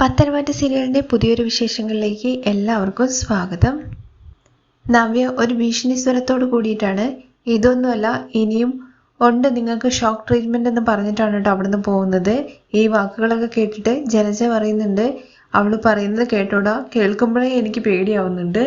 പത്തനംതിട്ട സീരിയലിന്റെ പുതിയൊരു വിശേഷങ്ങളിലേക്ക് എല്ലാവർക്കും സ്വാഗതം. നവ്യ ഒരു ഭീഷണി സ്വരത്തോട് കൂടിയിട്ടാണ്. ഇതൊന്നുമല്ല ഇനിയും ഉണ്ട് നിങ്ങൾക്ക് ഷോക്ക് ട്രീറ്റ്മെന്റ് എന്ന് പറഞ്ഞിട്ടാണ് കേട്ടോ അവിടുന്ന് പോകുന്നത്. ഈ വാക്കുകളൊക്കെ കേട്ടിട്ട് ജനജ പറയുന്നുണ്ട്. അവൾ പറയുന്നത് കേട്ടോടാ. കേൾക്കുമ്പോഴേ എനിക്ക് പേടിയാവുന്നുണ്ട്.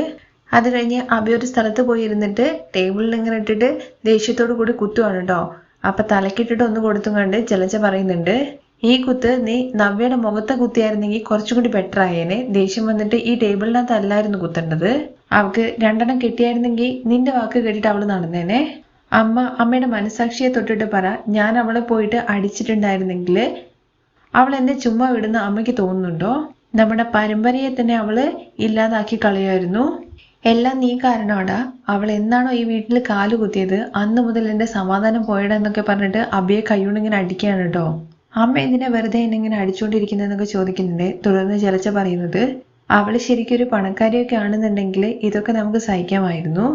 അത് കഴിഞ്ഞ് അഭി ഒരു സ്ഥലത്ത് പോയി ഇരുന്നിട്ട് ടേബിളിൽ ഇങ്ങനെ ഇട്ടിട്ട് ദേഷ്യത്തോടു കൂടി കുത്തുവാണ് കേട്ടോ. അപ്പം തലക്കിട്ടിട്ട് ഒന്ന് കൊടുത്തും കണ്ട് ജലജ പറയുന്നുണ്ട്. ഈ കുത്ത് നീ നവ്യയുടെ മുഖത്തെ കുത്തിയായിരുന്നെങ്കിൽ കുറച്ചും കൂടി ബെറ്റർ ആയേനെ. ദേഷ്യം വന്നിട്ട് ഈ ടേബിളിനകത്ത് അല്ലായിരുന്നു കുത്തേണ്ടത്. അവക്ക് രണ്ടെണ്ണം കിട്ടിയായിരുന്നെങ്കിൽ നിന്റെ വാക്ക് കേട്ടിട്ട് അവൾ നടന്നേനെ. അമ്മ അമ്മയുടെ മനസാക്ഷിയെ തൊട്ടിട്ട് പറ ഞാൻ അവളെ പോയിട്ട് അടിച്ചിട്ടുണ്ടായിരുന്നെങ്കിൽ അവൾ എന്നെ ചുമ്മാ വിടുന്ന അമ്മയ്ക്ക് തോന്നുന്നുണ്ടോ? നമ്മുടെ പരമ്പരയെ തന്നെ അവൾ ഇല്ലാതാക്കി കളയായിരുന്നു എല്ലാം നീ കാരണമാടാ അവൾ എന്നാണോ ഈ വീട്ടിൽ കാൽ കുത്തിയത്? അന്ന് മുതൽ എന്റെ സമാധാനം പോയടെന്നൊക്കെ പറഞ്ഞിട്ട് അബിയെ കൈകൊണ്ട് ഇങ്ങനെ അടിക്കുകയാണ് കേട്ടോ. അമ്മ എന്തിനെ വെറുതെ എന്നെ ഇങ്ങനെ അടിച്ചുകൊണ്ടിരിക്കുന്നതെന്നൊക്കെ ചോദിക്കുന്നുണ്ട്. തുടർന്ന് ജലച്ച പറയുന്നത് അവൾ ശരിക്കും ഒരു പണക്കാരിയൊക്കെ ആണെന്നുണ്ടെങ്കിൽ ഇതൊക്കെ നമുക്ക് സഹിക്കാമായിരുന്നു.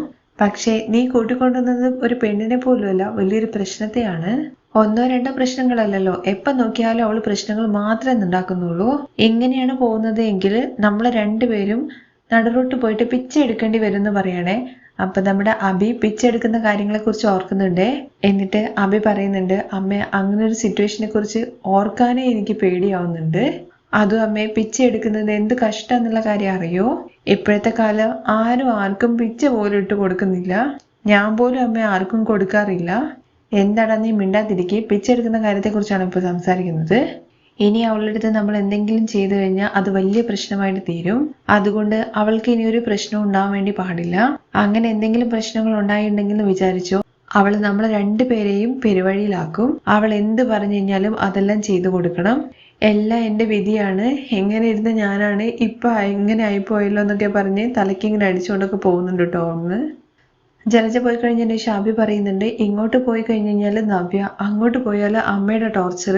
പക്ഷേ നീ കൂട്ടിക്കൊണ്ടുവന്നത് ഒരു പെണ്ണിനെ പോലുമല്ല വലിയൊരു പ്രശ്നത്തെയാണ്. ഒന്നോ രണ്ടോ പ്രശ്നങ്ങളല്ലല്ലോ. എപ്പം നോക്കിയാലും അവൾ പ്രശ്നങ്ങൾ മാത്രമേ ഉണ്ടാക്കുന്നുള്ളൂ. എങ്ങനെയാണ് പോകുന്നത് എങ്കിൽ നമ്മൾ രണ്ടുപേരും നടുറോട്ട് പോയിട്ട് പിച്ച എടുക്കേണ്ടി വരും എന്ന് പറയണേ. അപ്പൊ നമ്മുടെ അബി പിച്ചെടുക്കുന്ന കാര്യങ്ങളെ കുറിച്ച് ഓർക്കുന്നുണ്ട്. എന്നിട്ട് അബി പറയുന്നുണ്ട് അമ്മ അങ്ങനെ ഒരു സിറ്റുവേഷനെ കുറിച്ച് ഓർക്കാനേ എനിക്ക് പേടിയാവുന്നുണ്ട്. അതും അമ്മയെ പിച്ച എടുക്കുന്നത് എന്ത് കഷ്ടം എന്നുള്ള കാര്യം അറിയോ? ഇപ്പോഴത്തെ കാലം ആരും ആർക്കും പിച്ച പോലും ഇട്ട് കൊടുക്കുന്നില്ല. ഞാൻ പോലും അമ്മ ആർക്കും കൊടുക്കാറില്ല. എന്താടാ നീ മിണ്ടാതിരിക്കെ? പിച്ചെടുക്കുന്ന കാര്യത്തെ കാര്യത്തെക്കുറിച്ചാണ് ഇപ്പോൾ സംസാരിക്കുന്നത്. ഇനി അവളുടെ അടുത്ത് നമ്മൾ എന്തെങ്കിലും ചെയ്തു കഴിഞ്ഞാൽ അത് വലിയ പ്രശ്നമായിട്ട് തീരും. അതുകൊണ്ട് അവൾക്ക് ഇനി ഒരു പ്രശ്നം ഉണ്ടാവാൻ വേണ്ടി പാടില്ല. അങ്ങനെ എന്തെങ്കിലും പ്രശ്നങ്ങൾ ഉണ്ടായിട്ടുണ്ടെങ്കിൽ വിചാരിച്ചോ അവൾ നമ്മൾ രണ്ടുപേരെയും പെരുവഴിയിലാക്കും. അവൾ എന്ത് പറഞ്ഞു കഴിഞ്ഞാലും അതെല്ലാം ചെയ്തു കൊടുക്കണം. എല്ലാം എന്റെ വിധിയാണ്. എങ്ങനെ ഇരുന്ന് ഞാനാണ് ഇപ്പൊ എങ്ങനെ ആയിപ്പോയല്ലോ എന്നൊക്കെ പറഞ്ഞ് തലയ്ക്ക് ഇങ്ങനെ അടിച്ചുകൊണ്ടൊക്കെ പോകുന്നുണ്ട് കേട്ടോ ഒന്ന് ജലജ പോയി കഴിഞ്ഞതിന് ഷാബി പറയുന്നുണ്ട് ഇങ്ങോട്ട് പോയി കഴിഞ്ഞ് കഴിഞ്ഞാൽ നവ്യ അങ്ങോട്ട് പോയാൽ അമ്മയുടെ ടോർച്ചർ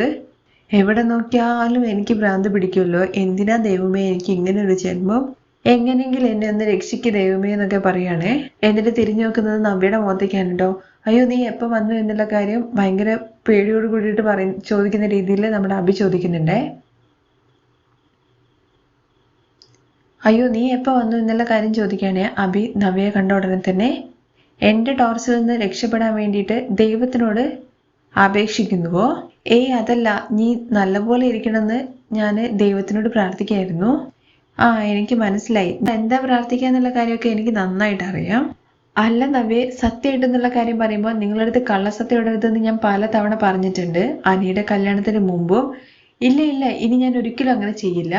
എവിടെ നോക്കിയാലും എനിക്ക് ഭ്രാന്ത് പിടിക്കുമല്ലോ? എന്തിനാ ദൈവമേ എനിക്ക് ഇങ്ങനെ ഒരു ജന്മം? എങ്ങനെയെങ്കിലും എന്നെ ഒന്ന് രക്ഷിക്ക് ദൈവമേ എന്നൊക്കെ പറയുകയാണേ എന്നിട്ട് തിരിഞ്ഞു നോക്കുന്നത് നവ്യയുടെ മുഖത്തേക്കാണ് അയ്യോ നീ എപ്പോൾ വന്നു എന്നുള്ള കാര്യം ഭയങ്കര പേടിയോട് കൂടിയിട്ട് പറ ചോദിക്കുന്ന രീതിയിൽ നമ്മുടെ അഭി ചോദിക്കുന്നുണ്ടേ. അയ്യോ നീ എപ്പോൾ വന്നു എന്നുള്ള കാര്യം ചോദിക്കുകയാണെ അഭി നവ്യയെ കണ്ട ഉടനെ തന്നെ. എന്റെ ടോർച്ചിൽ നിന്ന് രക്ഷപ്പെടാൻ വേണ്ടിയിട്ട് ദൈവത്തിനോട് അപേക്ഷിക്കുന്നുവോ? ഏയ് അതല്ല. നീ നല്ലപോലെ ഇരിക്കണമെന്ന് ഞാൻ ദൈവത്തിനോട് പ്രാർത്ഥിക്കായിരുന്നു ആ എനിക്ക് മനസ്സിലായി. എന്താ പ്രാർത്ഥിക്കുക എന്നുള്ള കാര്യമൊക്കെ എനിക്ക് നന്നായിട്ട് അറിയാം. അല്ല നവ്യ സത്യമായിട്ട് എന്നുള്ള കാര്യം പറയുമ്പോൾ നിങ്ങളടുത്ത് കള്ളസത്യം ഇടരുതെന്ന് ഞാൻ പല തവണ പറഞ്ഞിട്ടുണ്ട്. അനിയുടെ കല്യാണത്തിന് മുമ്പും. ഇല്ല ഇല്ല. ഇനി ഞാൻ ഒരിക്കലും അങ്ങനെ ചെയ്യില്ല.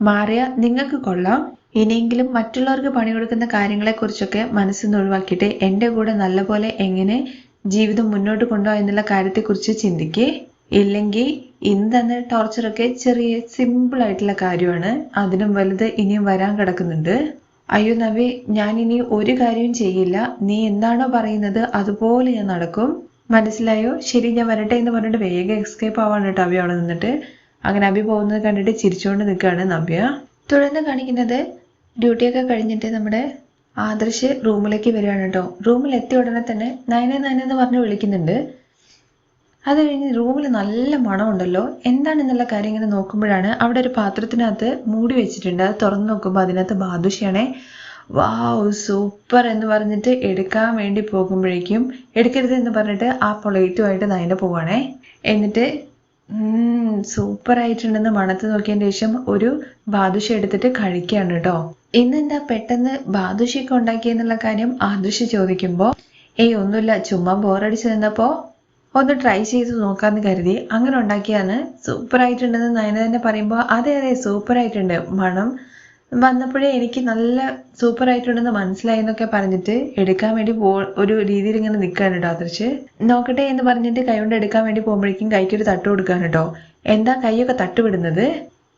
മാറിയ നിങ്ങൾക്ക് കൊള്ളാം. ഇനിയെങ്കിലും മറ്റുള്ളവർക്ക് പണി കൊടുക്കുന്ന കാര്യങ്ങളെക്കുറിച്ചൊക്കെ മനസ്സിൽ നിന്ന് ഒഴിവാക്കിയിട്ട് എന്റെ കൂടെ നല്ലപോലെ എങ്ങനെ ജീവിതം മുന്നോട്ട് കൊണ്ടുപോകാം എന്നുള്ള കാര്യത്തെക്കുറിച്ച് ചിന്തിക്കേ. ഇല്ലെങ്കിൽ ഇന്ന് ടോർച്ചറൊക്കെ ചെറിയ സിമ്പിൾ ആയിട്ടുള്ള കാര്യമാണ്. അതിനും വലുത് ഇനിയും വരാൻ കിടക്കുന്നുണ്ട്. അയ്യോ നവി ഞാൻ ഇനി ഒരു കാര്യവും ചെയ്യില്ല. നീ എന്താണോ പറയുന്നത് അതുപോലെ ഞാൻ നടക്കും. മനസ്സിലായോ? ശരി ഞാൻ വരട്ടെ എന്ന് പറഞ്ഞിട്ട് വേഗം എക്സ്കേപ്പ് ആവാണ് കേട്ടോ അഭി അവിടെ നിന്നിട്ട്. അങ്ങനെ അബി പോകുന്നത് കണ്ടിട്ട് ചിരിച്ചുകൊണ്ട് നിൽക്കുകയാണ് നവ്യ. തുടർന്ന് കാണിക്കുന്നത് ഡ്യൂട്ടിയൊക്കെ കഴിഞ്ഞിട്ട് നമ്മുടെ ആദർശ് റൂമിലേക്ക് വരികയാണ് കേട്ടോ. റൂമിൽ എത്തിയ ഉടനെ തന്നെ നയന നയന എന്ന് പറഞ്ഞ് വിളിക്കുന്നുണ്ട്. അത് കഴിഞ്ഞ് റൂമിൽ നല്ല മണമുണ്ടല്ലോ. എന്താണെന്നുള്ള കാര്യം ഇങ്ങനെ നോക്കുമ്പോഴാണ് അവിടെ ഒരു പാത്രത്തിനകത്ത് മൂടി വെച്ചിട്ടുണ്ട്. അത് തുറന്നു നോക്കുമ്പോൾ അതിനകത്ത് ബാദുഷയാണേ. വാവ് സൂപ്പർ എന്ന് പറഞ്ഞിട്ട് എടുക്കാൻ വേണ്ടി പോകുമ്പോഴേക്കും എടുക്കരുത് എന്ന് പറഞ്ഞിട്ട് ആ പ്ലേറ്റുമായിട്ട് നയന പോവാണേ. എന്നിട്ട് സൂപ്പർ ആയിട്ടുണ്ടെന്ന് മണത്ത് നോക്കിയതിന് ശേഷം ഒരു ബാദുഷ എടുത്തിട്ട് കഴിക്കുകയാണ് കേട്ടോ. ഇന്നെന്താ പെട്ടെന്ന് ബാദുഷയൊക്കെ ഉണ്ടാക്കിയെന്നുള്ള കാര്യം ആദുഷ ചോദിക്കുമ്പോൾ ഏയ് ഒന്നുമില്ല ചുമ്മാ ബോറടിച്ച് നിന്നപ്പോൾ ഒന്ന് ട്രൈ ചെയ്ത് നോക്കാമെന്ന് കരുതി. അങ്ങനെ ഉണ്ടാക്കിയാണ് സൂപ്പർ ആയിട്ടുണ്ടെന്ന് നയന തന്നെ പറയുമ്പോൾ അതെ അതെ സൂപ്പർ ആയിട്ടുണ്ട് മണം വന്നപ്പോഴേ എനിക്ക് നല്ല സൂപ്പർ ആയിട്ടുണ്ടെന്ന് മനസ്സിലായി എന്നൊക്കെ പറഞ്ഞിട്ട് എടുക്കാൻ വേണ്ടി പോ ഒരു രീതിയിൽ ഇങ്ങനെ നിൽക്കാൻ കേട്ടോ അതിർച്ച് നോക്കട്ടെ എന്ന് പറഞ്ഞിട്ട് കൈ കൊണ്ട് എടുക്കാൻ വേണ്ടി പോകുമ്പോഴേക്കും കൈക്കൊരു തട്ട് കൊടുക്കാൻ കേട്ടോ എന്താ കൈയൊക്കെ തട്ടുവിടുന്നത്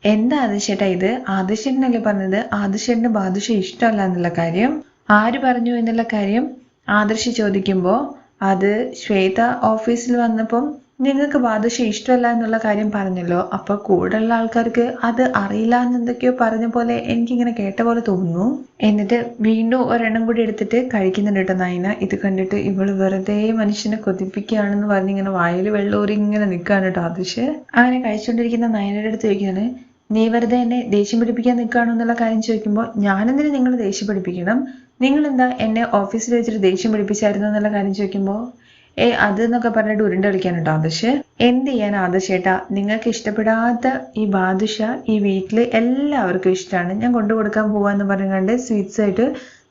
എന്താ ആദിശേട്ടാ ഇത്? ആദിശേട്ടനല്ലേ പറഞ്ഞത്? ആദിശേട്ടന് ബാദുഷ ഇഷ്ടമല്ല എന്നുള്ള കാര്യം? ആര് പറഞ്ഞു എന്നുള്ള കാര്യം? ആദർശ് ചോദിക്കുമ്പോൾ അത് ശ്വേത ഓഫീസിൽ വന്നപ്പം നിങ്ങൾക്ക് ബാദുഷ ഇഷ്ടമല്ല എന്നുള്ള കാര്യം പറഞ്ഞല്ലോ. അപ്പൊ കൂടെയുള്ള ആൾക്കാർക്ക് അത് അറിയില്ല എന്നെന്തൊക്കെയോ പറഞ്ഞ പോലെ എനിക്കിങ്ങനെ കേട്ട പോലെ തോന്നുന്നു. എന്നിട്ട് വീണ്ടും ഒരെണ്ണം കൂടി എടുത്തിട്ട് കഴിക്കുന്നുണ്ട് കേട്ടോ നയന ഇത് കണ്ടിട്ട് ഇവൾ വെറുതെ മനുഷ്യനെ കൊതിപ്പിക്കുകയാണെന്ന് പറഞ്ഞ് ഇങ്ങനെ വായിൽ വെള്ളൂരി ഇങ്ങനെ നിൽക്കുകയാണ് കേട്ടോ ആദിഷ് അങ്ങനെ കഴിച്ചുകൊണ്ടിരിക്കുന്ന നയനയുടെ അടുത്ത് ചോദിക്കുകയാണ് നീ വെറുതെ എന്നെ ദേഷ്യം പിടിപ്പിക്കാൻ നിൽക്കുകയാണോ എന്നുള്ള കാര്യം ചോദിക്കുമ്പോൾ ഞാനെന്തിന് നിങ്ങൾ ദേഷ്യം പിടിപ്പിക്കണം? നിങ്ങൾ എന്താ എന്നെ ഓഫീസിൽ വെച്ചിട്ട് ദേഷ്യം പിടിപ്പിച്ചായിരുന്നു എന്നുള്ള കാര്യം ചോദിക്കുമ്പോൾ ഏ അത് എന്നൊക്കെ പറഞ്ഞിട്ട് ഉരുണ്ട കളിക്കാനുണ്ടോ ആദർശ്? എന്ത് ചെയ്യാൻ ആദർശേട്ടാ നിങ്ങൾക്ക് ഇഷ്ടപ്പെടാത്ത ഈ ബാദുഷ ഈ വീട്ടിൽ എല്ലാവർക്കും ഇഷ്ടമാണ് ഞാൻ കൊണ്ടു കൊടുക്കാൻ പോവാന്ന് പറഞ്ഞുകൊണ്ട് സ്വീറ്റ്സ് ആയിട്ട്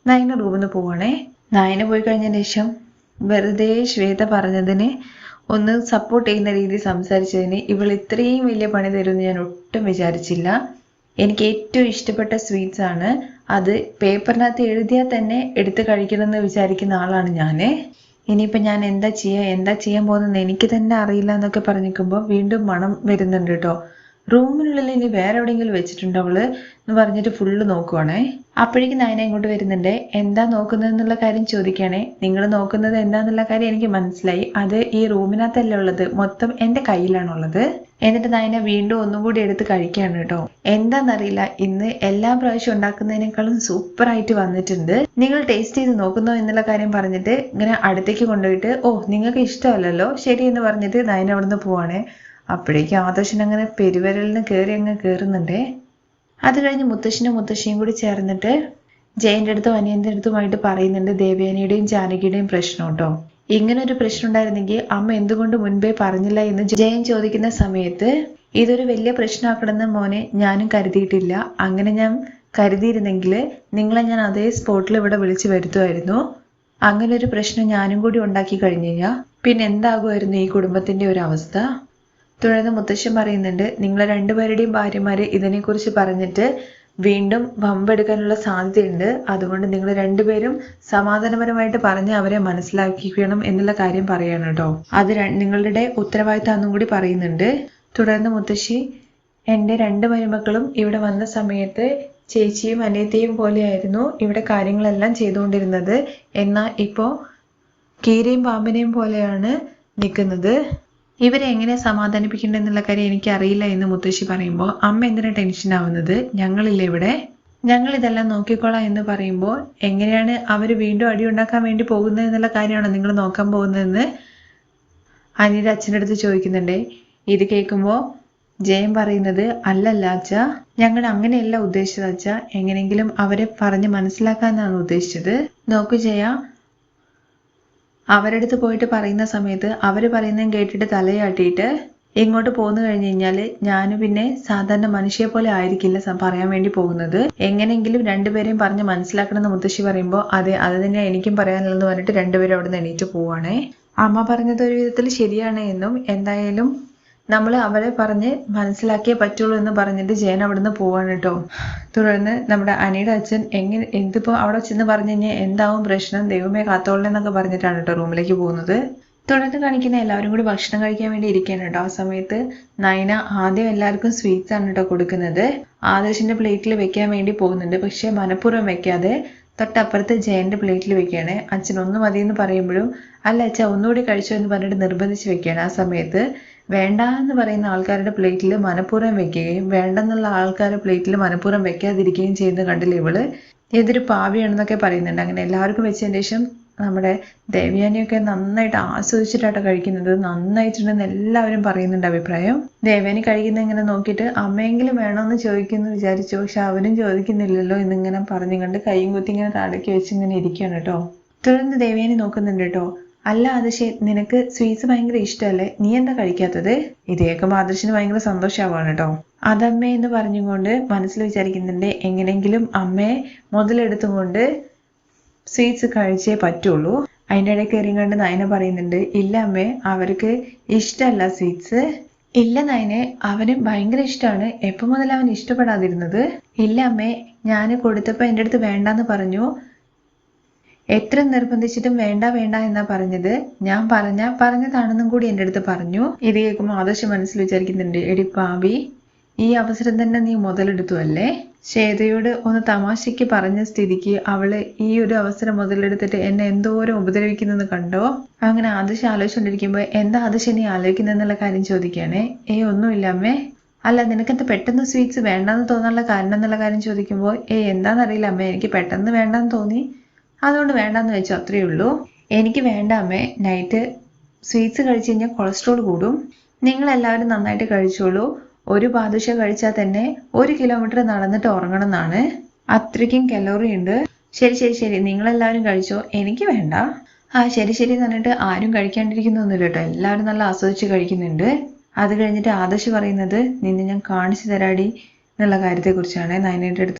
നയന റൂമിൽ നിന്ന് പോവാണേ. നയന പോയി കഴിഞ്ഞതിന് ശേഷം വെറുതെ ശ്വേത പറഞ്ഞതിന് ഒന്ന് സപ്പോർട്ട് ചെയ്യുന്ന രീതി സംസാരിച്ചതിന് ഇവൾ ഇത്രയും വലിയ പണി തരുമെന്ന് ഞാൻ ഒട്ടും വിചാരിച്ചില്ല. എനിക്ക് ഏറ്റവും ഇഷ്ടപ്പെട്ട സ്വീറ്റ്സ് ആണ്. അത് പേപ്പറിനകത്ത് എഴുതിയാൽ തന്നെ എടുത്ത് കഴിക്കണമെന്ന് വിചാരിക്കുന്ന ആളാണ് ഞാൻ ഇനിയിപ്പോൾ ഞാൻ എന്താ ചെയ്യുക എന്താ ചെയ്യാൻ പോകുന്നത് എനിക്ക് തന്നെ അറിയില്ല എന്നൊക്കെ പറഞ്ഞിരിക്കുമ്പോൾ വീണ്ടും മണം വരുന്നുണ്ട് കേട്ടോ റൂമിനുള്ളിൽ ഇനി വേറെ എവിടെയെങ്കിലും വെച്ചിട്ടുണ്ടോ അവൾ എന്ന് പറഞ്ഞിട്ട് ഫുള്ള് നോക്കുവാണേ. അപ്പോഴേക്കും നയന ഇങ്ങോട്ട് വരുന്നുണ്ട്. എന്താ നോക്കുന്നത് എന്നുള്ള കാര്യം ചോദിക്കുകയാണേ. നിങ്ങൾ നോക്കുന്നത് എന്താന്നുള്ള കാര്യം എനിക്ക് മനസ്സിലായി. അത് ഈ റൂമിനകത്തല്ല ഉള്ളത്. മൊത്തം എന്റെ കയ്യിലാണുള്ളത്. എന്നിട്ട് നയന വീണ്ടും ഒന്നും കൂടി എടുത്ത് കഴിക്കുകയാണ് കേട്ടോ. എന്താണെന്നറിയില്ല ഇന്ന് എല്ലാ പ്രാവശ്യം ഉണ്ടാക്കുന്നതിനേക്കാളും സൂപ്പർ ആയിട്ട് വന്നിട്ടുണ്ട്. നിങ്ങൾ ടേസ്റ്റ് ചെയ്ത് നോക്കുന്നോ എന്നുള്ള കാര്യം പറഞ്ഞിട്ട് ഇങ്ങനെ അടുത്തേക്ക് കൊണ്ടുപോയിട്ട് ഓ നിങ്ങൾക്ക് ഇഷ്ടമല്ലല്ലോ? ശരി എന്ന് പറഞ്ഞിട്ട് നയന അവിടുന്ന് പോവാണേ. അപ്പോഴേക്കും ആദർശൻ അങ്ങനെ പെരുവരലിന് കയറി അങ്ങ് കയറുന്നുണ്ടേ അത് കഴിഞ്ഞ് മുത്തശ്ശനും മുത്തശ്ശിയും കൂടി ചേർന്നിട്ട് ജയന്റെ അടുത്തും അനിയന്റെ അടുത്തുമായിട്ട് പറയുന്നുണ്ട് ദേവേനയുടെയും ജാനകിയുടെയും പ്രശ്നം കേട്ടോ ഇങ്ങനെ ഒരു പ്രശ്നം ഉണ്ടായിരുന്നെങ്കിൽ അമ്മ എന്തുകൊണ്ട് മുൻപേ പറഞ്ഞില്ല എന്ന് ജയൻ ചോദിക്കുന്ന സമയത്ത് ഇതൊരു വലിയ പ്രശ്നമാക്കണമെന്ന് മോനെ ഞാനും കരുതിയിട്ടില്ല. അങ്ങനെ ഞാൻ കരുതിയിരുന്നെങ്കിൽ നിങ്ങളെ ഞാൻ അതേ സ്പോട്ടിൽ ഇവിടെ വിളിച്ചു വരുത്തുമായിരുന്നു. അങ്ങനെ ഒരു പ്രശ്നം ഞാനും കൂടി ഉണ്ടാക്കി കഴിഞ്ഞു കഴിഞ്ഞാൽ പിന്നെ എന്താകുമായിരുന്നു ഈ കുടുംബത്തിന്റെ ഒരു അവസ്ഥ? തുടർന്ന് മുത്തശ്ശൻ പറയുന്നുണ്ട് നിങ്ങൾ രണ്ടുപേരുടെയും ഭാര്യമാര് ഇതിനെക്കുറിച്ച് പറഞ്ഞിട്ട് വീണ്ടും വമ്പെടുക്കാനുള്ള സാധ്യതയുണ്ട്. അതുകൊണ്ട് നിങ്ങൾ രണ്ടുപേരും സമാധാനപരമായിട്ട് പറഞ്ഞ് അവരെ മനസ്സിലാക്കിക്കണം എന്നുള്ള കാര്യം പറയാണ് കേട്ടോ. അത് നിങ്ങളുടെ ഉത്തരവാദിത്തം കൂടി പറയുന്നുണ്ട്. തുടർന്ന് മുത്തശ്ശി എന്റെ രണ്ട് മരുമക്കളും ഇവിടെ വന്ന സമയത്ത് ചേച്ചിയും അനിയത്തെയും പോലെയായിരുന്നു ഇവിടെ കാര്യങ്ങളെല്ലാം ചെയ്തുകൊണ്ടിരുന്നത്. എന്നാൽ ഇപ്പോൾ കീരയും പാമ്പിനെയും പോലെയാണ് നിൽക്കുന്നത്. ഇവരെ എങ്ങനെ സമാധാനിപ്പിക്കേണ്ടതെന്നുള്ള കാര്യം എനിക്ക് അറിയില്ല എന്ന് മുത്തശ്ശി പറയുമ്പോൾ അമ്മ എന്തിനാ ടെൻഷൻ ആവുന്നത്? ഞങ്ങളില്ല ഇവിടെ? ഞങ്ങൾ ഇതെല്ലാം നോക്കിക്കോളാം എന്ന് പറയുമ്പോൾ എങ്ങനെയാണ് അവർ വീണ്ടും അടി ഉണ്ടാക്കാൻ വേണ്ടി പോകുന്നത് എന്നുള്ള കാര്യമാണോ നിങ്ങൾ നോക്കാൻ പോകുന്നതെന്ന് അനിയുടെ അച്ഛന്റെ അടുത്ത് ചോദിക്കുന്നുണ്ട്. ഇത് കേൾക്കുമ്പോൾ ജയൻ പറയുന്നത് അല്ലല്ല അച്ഛ ഞങ്ങൾ അങ്ങനെയല്ല ഉദ്ദേശിച്ചത് അച്ഛ എങ്ങനെയെങ്കിലും അവരെ പറഞ്ഞ് മനസ്സിലാക്കാനാണ് ഉദ്ദേശിച്ചത്. നോക്കു ജയ അവരുടെ അടുത്ത് പോയിട്ട് പറയുന്ന സമയത്ത് അവർ പറയുന്നതും കേട്ടിട്ട് തലയാട്ടിയിട്ട് എങ്ങോട്ട് പോന്നു കഴിഞ്ഞു കഴിഞ്ഞാൽ ഞാൻ പിന്നെ സാധാരണ മനുഷ്യയെ പോലെ ആയിരിക്കില്ല പറയാൻ വേണ്ടി പോകുന്നത്. എങ്ങനെയെങ്കിലും രണ്ടുപേരെയും പറഞ്ഞ് മനസ്സിലാക്കണം എന്ന് മുത്തശ്ശി പറയുമ്പോൾ അതെ അത് തന്നെ എനിക്കും പറയാനുള്ളതെന്ന് പറഞ്ഞിട്ട് രണ്ടുപേരും അവിടെ നിന്ന് എണീറ്റ് പോവാണേ. അമ്മ പറഞ്ഞത് ഒരു വിധത്തിൽ ശരിയാണ് എന്നും എന്തായാലും നമ്മൾ അവരെ പറഞ്ഞ് മനസ്സിലാക്കിയേ പറ്റുള്ളൂ എന്ന് പറഞ്ഞിട്ട് ജയൻ അവിടുന്ന് പോവാണ് കേട്ടോ തുടർന്ന് നമ്മുടെ അനിയുടെ അച്ഛൻ എങ്ങനെ എന്തിപ്പോ അവിടെ ചെന്ന് പറഞ്ഞു കഴിഞ്ഞാൽ എന്താവും പ്രശ്നം? ദൈവമേ കാത്തോളെ എന്നൊക്കെ പറഞ്ഞിട്ടാണ് കേട്ടോ റൂമിലേക്ക് പോകുന്നത്. തുടർന്ന് കാണിക്കുന്ന എല്ലാവരും കൂടി ഭക്ഷണം കഴിക്കാൻ വേണ്ടി ഇരിക്കുകയാണ് കേട്ടോ ആ സമയത്ത് നയന ആദ്യം എല്ലാവർക്കും സ്വീറ്റ്സ് ആണ് കേട്ടോ കൊടുക്കുന്നത്. ആദർശിന്റെ പ്ലേറ്റിൽ വെക്കാൻ വേണ്ടി പോകുന്നുണ്ട്. പക്ഷെ മനഃപൂർവം വെക്കാതെ തൊട്ടപ്പുറത്ത് ജയന്റെ പ്ലേറ്റിൽ വെക്കുകയാണ്. അച്ഛൻ ഒന്ന് മതി എന്ന് പറയുമ്പോഴും അല്ല അച്ഛ ഒന്നുകൂടി കഴിച്ചോ എന്ന് പറഞ്ഞിട്ട് നിർബന്ധിച്ച് വെക്കുകയാണ്. ആ സമയത്ത് വേണ്ട എന്ന് പറയുന്ന ആൾക്കാരുടെ പ്ലേറ്റിൽ മനഃപൂർവം വെക്കുകയും വേണ്ടെന്നുള്ള ആൾക്കാരുടെ പ്ലേറ്റിൽ മനഃപൂർവം വെക്കാതിരിക്കുകയും ചെയ്യുന്നത് കണ്ടില്ല ഇവൾ? ഇതൊരു പാവിയാണെന്നൊക്കെ പറയുന്നുണ്ട്. അങ്ങനെ എല്ലാവർക്കും വെച്ചതിന് ശേഷം നമ്മുടെ ദേവയാനിയൊക്കെ നന്നായിട്ട് ആസ്വദിച്ചിട്ടാണ് കഴിക്കുന്നത്. നന്നായിട്ടുണ്ടെന്ന് എല്ലാവരും പറയുന്നുണ്ട് അഭിപ്രായം. ദേവയാനി കഴിക്കുന്ന ഇങ്ങനെ നോക്കിയിട്ട് അമ്മയെങ്കിലും വേണമെന്ന് ചോദിക്കുന്നു വിചാരിച്ചു. പക്ഷെ അവനും ചോദിക്കുന്നില്ലല്ലോ എന്നിങ്ങനെ പറഞ്ഞു കണ്ട് കൈയും കുത്തി ഇങ്ങനെ തടക്കി വെച്ച് ഇങ്ങനെ ഇരിക്കുകയാണ് കേട്ടോ. തുടർന്ന് ദേവയാനി നോക്കുന്നുണ്ട് കേട്ടോ. അല്ല ആദർശ് നിനക്ക് സ്വീറ്റ്സ് ഭയങ്കര ഇഷ്ടമല്ലേ നീ എന്താ കഴിക്കാത്തത്? ഇത് കേൾക്കുമ്പോൾ ആദർശിന് ഭയങ്കര സന്തോഷമാവാണ് കേട്ടോ അതമ്മേ എന്ന് പറഞ്ഞുകൊണ്ട് മനസ്സിൽ വിചാരിക്കുന്നുണ്ട് എങ്ങനെങ്കിലും അമ്മയെ മുതലെടുത്തുകൊണ്ട് സ്വീറ്റ്സ് കഴിച്ചേ പറ്റുള്ളൂ. അതിന്റെ ഇടയ്ക്ക് കണ്ട് നയന പറയുന്നുണ്ട് ഇല്ല അമ്മേ അവർക്ക് ഇഷ്ടമല്ല സ്വീറ്റ്സ്. ഇല്ല നയനെ അവന് ഭയങ്കര ഇഷ്ടമാണ്. എപ്പോൾ മുതൽ അവൻ ഇഷ്ടപ്പെടാതിരുന്നത്? ഇല്ല അമ്മേ ഞാൻ കൊടുത്തപ്പോൾ എന്റെ അടുത്ത് വേണ്ടാന്ന് പറഞ്ഞു. എത്ര നിർബന്ധിച്ചിട്ടും വേണ്ട വേണ്ട എന്നാ പറഞ്ഞത്? ഞാൻ പറഞ്ഞ പറഞ്ഞതാണെന്നും കൂടി എന്റെ അടുത്ത് പറഞ്ഞു. ഇത് കേൾക്കുമ്പോൾ ആദർശം മനസ്സിൽ വിചാരിക്കുന്നുണ്ട് എടി പാവി ഈ അവസരം തന്നെ നീ മുതലെടുത്തു അല്ലേ? ശ്വേതയോട് ഒന്ന് തമാശയ്ക്ക് പറഞ്ഞ സ്ഥിതിക്ക് അവൾ ഈ ഒരു അവസരം മുതലെടുത്തിട്ട് എന്നെ എന്തോരം ഉപദ്രവിക്കുന്നെന്ന് കണ്ടോ? അങ്ങനെ ആദർശം ആലോചിച്ചുകൊണ്ടിരിക്കുമ്പോൾ എന്താ ആദർശം നീ ആലോചിക്കുന്നെന്നുള്ള കാര്യം ചോദിക്കുകയാണേ? ഏ ഒന്നുമില്ല അമ്മേ. അല്ല നിനക്കെന്താ പെട്ടെന്ന് സ്വീറ്റ്സ് വേണ്ടെന്ന് തോന്നാനുള്ള കാരണം എന്നുള്ള കാര്യം ചോദിക്കുമ്പോൾ ഏ എന്താണെന്നറിയില്ല അമ്മേ എനിക്ക് പെട്ടെന്ന് വേണ്ടെന്ന് തോന്നി. അതുകൊണ്ട് വേണ്ടെന്ന് വെച്ചു അത്രയേ ഉള്ളൂ. എനിക്ക് വേണ്ട അമ്മേ നൈറ്റ് സ്വീറ്റ്സ് കഴിച്ചു കഴിഞ്ഞാൽ കൊളസ്ട്രോൾ കൂടും. നിങ്ങൾ എല്ലാവരും നന്നായിട്ട് കഴിച്ചോളൂ. ഒരു പാദുഷ കഴിച്ചാൽ തന്നെ ഒരു കിലോമീറ്റർ നടന്നിട്ട് ഉറങ്ങണം എന്നാണ് അത്രയ്ക്കും കലോറി ഉണ്ട്. ശരി ശരി ശരി. നിങ്ങളെല്ലാവരും കഴിച്ചോ? എനിക്ക് വേണ്ട. ആ ശരി ശരി എന്ന് പറഞ്ഞിട്ട് ആരും കഴിക്കാണ്ടിരിക്കുന്നൊന്നുമില്ല കേട്ടോ. എല്ലാവരും നല്ല ആസ്വദിച്ച് കഴിക്കുന്നുണ്ട്. അത് കഴിഞ്ഞിട്ട് ആദർശ് പറയുന്നത് നിന്നെ ഞാൻ കാണിച്ചു തരാടി എന്നുള്ള കാര്യത്തെക്കുറിച്ചാണ്. നയനയുടെ